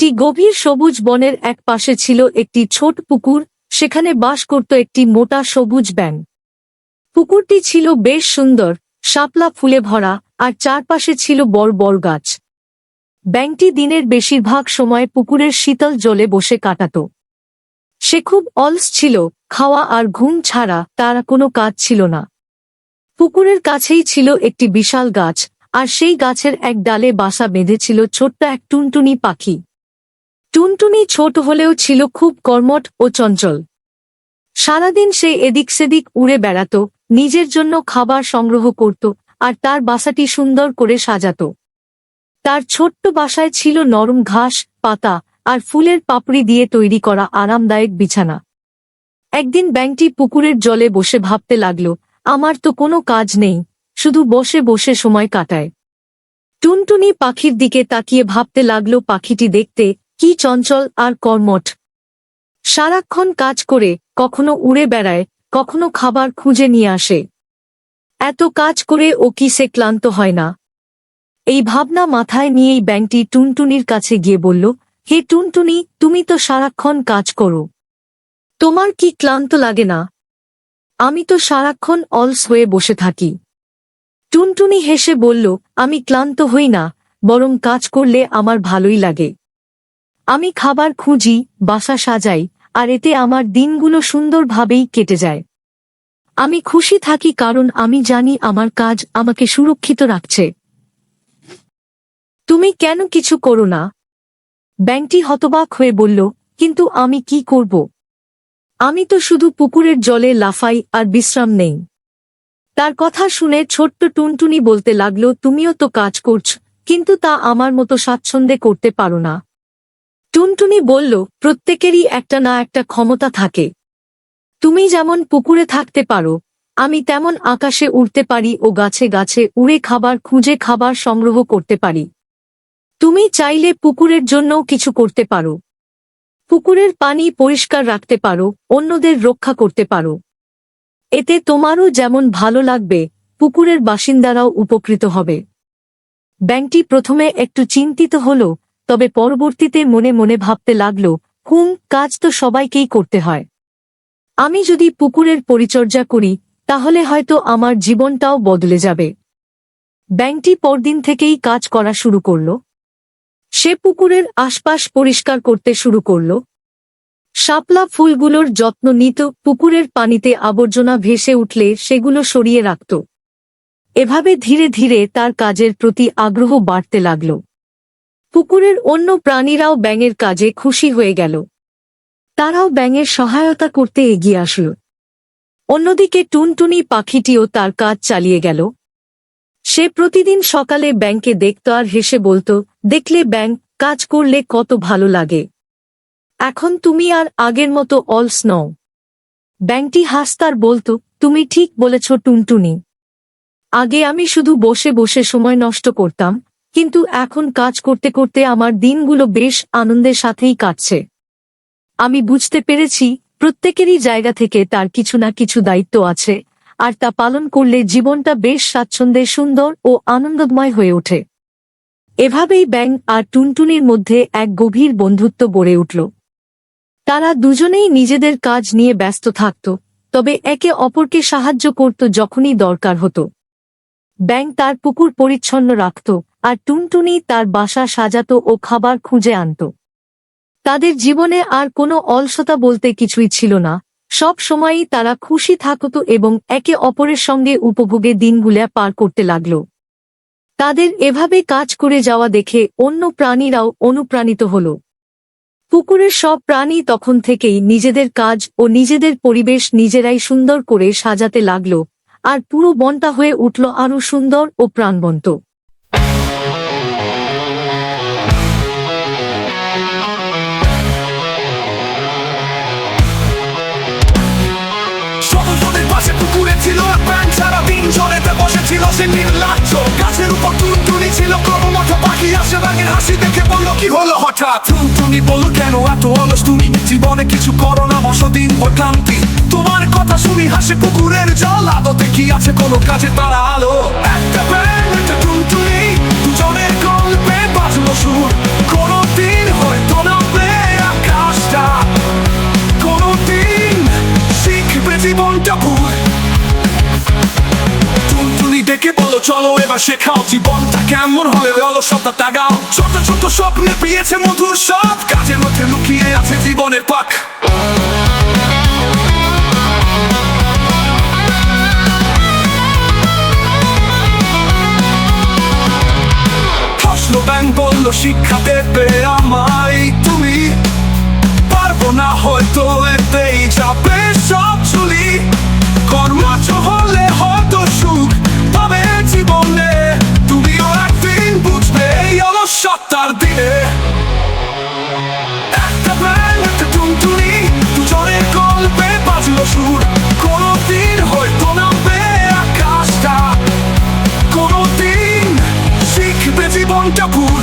একটি গভীর সবুজ বনের এক পাশে ছিল একটি ছোট পুকুর, সেখানে বাস করত একটি মোটা সবুজ ব্যাং পুকুরটি ছিল বেশ সুন্দর, শাপলা ফুলে ভরা, আর চারপাশে ছিল বড় বড় গাছ। ব্যাংকটি দিনের বেশিরভাগ সময় পুকুরের শীতল জলে বসে কাটাত। সে খুব অলস ছিল, খাওয়া আর ঘুম ছাড়া তার কোনো কাজ ছিল না। পুকুরের কাছেই ছিল একটি বিশাল গাছ, আর সেই গাছের এক ডালে বাসা বেঁধেছিল ছোট্ট এক টুনটুনি পাখি। টুনটুনি ছোট হলেও ছিল খুব কর্মট ও চঞ্চল। সারাদিন সে এদিক সেদিক উড়ে বেড়াত, নিজের জন্য খাবার সংগ্রহ করত আর তার বাসাটি সুন্দর করে সাজাত। তার ছোট্ট বাসায় ছিল নরম ঘাস, পাতা আর ফুলের পাপড়ি দিয়ে তৈরি করা আরামদায়ক বিছানা। একদিন ব্যাংকটি পুকুরের জলে বসে ভাবতে লাগল, আমার তো কোনো কাজ নেই, শুধু বসে বসে সময় কাটায়। টুনটুনি পাখির দিকে তাকিয়ে ভাবতে লাগল পাখিটি দেখতে কি চঞ্চল আর কর্মঠ। সারাক্ষণ কাজ করে, কখনো উড়ে বেড়ায়, কখনো খাবার খুঁজে নিয়ে আসে। এত কাজ করে ও কি সে ক্লান্ত হয় না। এই ভাবনা মাথায় নিয়েই ব্যাংকটি টুনটুনির কাছে গিয়ে বলল, হে টুনটুনি, তুমি তো সারাক্ষণ কাজ করো। তোমার কি ক্লান্ত লাগে না? আমি তো সারাক্ষণ অলস হয়ে বসে থাকি টুনটুনি হেসে বলল, আমি ক্লান্ত হই না, বরং কাজ করলে আমার ভালোই লাগে। আমি খাবার খুঁজি, বাসা সাজাই, আর এতে আমার দিনগুলো সুন্দরভাবেই কেটে যায়। আমি খুশি থাকি কারণ আমি জানি আমার কাজ আমাকে সুরক্ষিত রাখছে। তুমি কেন কিছু করো না? ব্যাংকটি হতবাক হয়ে বলল, কিন্তু আমি কি করব? আমি তো শুধু পুকুরের জলে লাফাই আর বিশ্রাম নেই। তার কথা শুনে ছোট্ট টুনটুনি বলতে লাগল, তুমিও তো কাজ করছ, কিন্তু তা আমার মতো স্বাচ্ছন্দ্যে করতে পারো না। টুনটুনি বলল, প্রত্যেকেরই একটা না একটা ক্ষমতা থাকে। তুমি যেমন পুকুরে থাকতে পারো, আমি তেমন আকাশে উড়তে পারি ও গাছে গাছে উড়ে খাবার খুঁজে খাবার সংগ্রহ করতে পারি। তুমি চাইলে পুকুরের জন্যও কিছু করতে পারো। পুকুরের পানি পরিষ্কার রাখতে পারো, অন্যদের রক্ষা করতে পারো। এতে তোমারও যেমন ভালো লাগবে, পুকুরের বাসিন্দারাও উপকৃত হবে। ব্যাংকটি প্রথমে একটু চিন্তিত হল তবে পরবর্তীতে মনে মনে ভাবতে লাগল, হুম, কাজ তো সবাইকেই করতে হয়। আমি যদি পুকুরের পরিচর্যা করি, তাহলে হয়তো আমার জীবনটাও বদলে যাবে। ব্যাংকটি পরদিন থেকেই কাজ করা শুরু করল। সে পুকুরের আশপাশ পরিষ্কার করতে শুরু করল। শাপলা ফুলগুলোর যত্ন নিত, পুকুরের পানিতে আবর্জনা ভেসে উঠলে সেগুলো সরিয়ে রাখত। এভাবে ধীরে ধীরে তার কাজের প্রতি আগ্রহ বাড়তে লাগল। পুকুরের অন্য প্রাণীরাও ব্যাঙের কাজে খুশি হয়ে গেল। তারাও ব্যাঙের সহায়তা করতে এগিয়ে আসল। অন্যদিকে টুনটুনি পাখিটিও তার কাজ চালিয়ে গেল। সে প্রতিদিন সকালে ব্যাংকে দেখত আর হেসে বলতো, দেখলে ব্যাংক কাজ করলে কত ভালো লাগে। এখন তুমি আর আগের মতো অলস নও। ব্যাংকটি হাসতার বলতো, তুমি ঠিক বলেছ টুনটুনি। আগে আমি শুধু বসে বসে সময় নষ্ট করতাম কিন্তু এখন কাজ করতে করতে আমার দিনগুলো বেশ আনন্দের সাথেই কাটছে। আমি বুঝতে পেরেছি, প্রত্যেকেরই জায়গা থেকে তার কিছু না কিছু দায়িত্ব আছে, আর তা পালন করলে জীবনটা বেশ স্বাচ্ছন্দ্যে সুন্দর ও আনন্দময় হয়ে ওঠে। এভাবেই ব্যাং আর টুনটুনির মধ্যে এক গভীর বন্ধুত্ব গড়ে উঠল। তারা দুজনেই নিজেদের কাজ নিয়ে ব্যস্ত থাকত, তবে একে অপরকে সাহায্য করত যখনই দরকার হতো। ব্যাং তার পুকুর পরিচ্ছন্ন রাখত আর টুনটুনি তার বাসা সাজাত ও খাবার খুঁজে আনত। তাদের জীবনে আর কোনো অলসতা বলতে কিছুই ছিল না। সব সময়ই তারা খুশি থাকত এবং একে অপরের সঙ্গে উপভোগে দিনগুলা পার করতে লাগল। তাদের এভাবে কাজ করে যাওয়া দেখে অন্য প্রাণীরাও অনুপ্রাণিত হল। পুকুরের সব প্রাণী তখন থেকেই নিজেদের কাজ ও নিজেদের পরিবেশ নিজেরাই সুন্দর করে সাজাতে লাগল, আর পুরো বনটা হয়ে উঠল আরও সুন্দর ও প্রাণবন্ত। পাশে পুকুরে ছিল এক ব্যাঙ সারা দিন জলেতে বসেছিল সে নির্লাজ্জ গাছের উপর টুনটুনি ছিল, ক্রমমঠ পাখি আসে ব্যাঙের হাসি দেখে বলল, কি হলো হঠাৎ? টুনটুনি বলল, কেন এত অলস তুমি? জীবনে কিছু করো না বসদিন ও ক্লান্তি। তোমার কথা শুনি হাসে পুকুরের জল, আদতে কি আছে কোনো কাজে তারা আলো? একটা ব্যাঙ একটা টুনটুনি, দুজনের গল্পে বাজলো সুর। চলো এবার শেখাও জীবনটা কেমন হলে অলসতা তাগাও। ছোট ছোট স্বপ্নে পেয়েছে মধুর সব কাজের মধ্যে লুকিয়ে আছে জীবনের পাক। বলল, শিক্ষা দেবে আমায় তুমি। পারব না হয়তো এতেই যাবে সব চুলি কর্মাচ হলে পাবে জীবনে তুমিও একদিন বুঝবে এই অলসতার দিনে। একটা ব্যাং একটা গল্পে বাজলো সুর। কোনদিন হয়তো নামবে আকাশটা, কোনদিন শিখবে জীবনটা ভুল।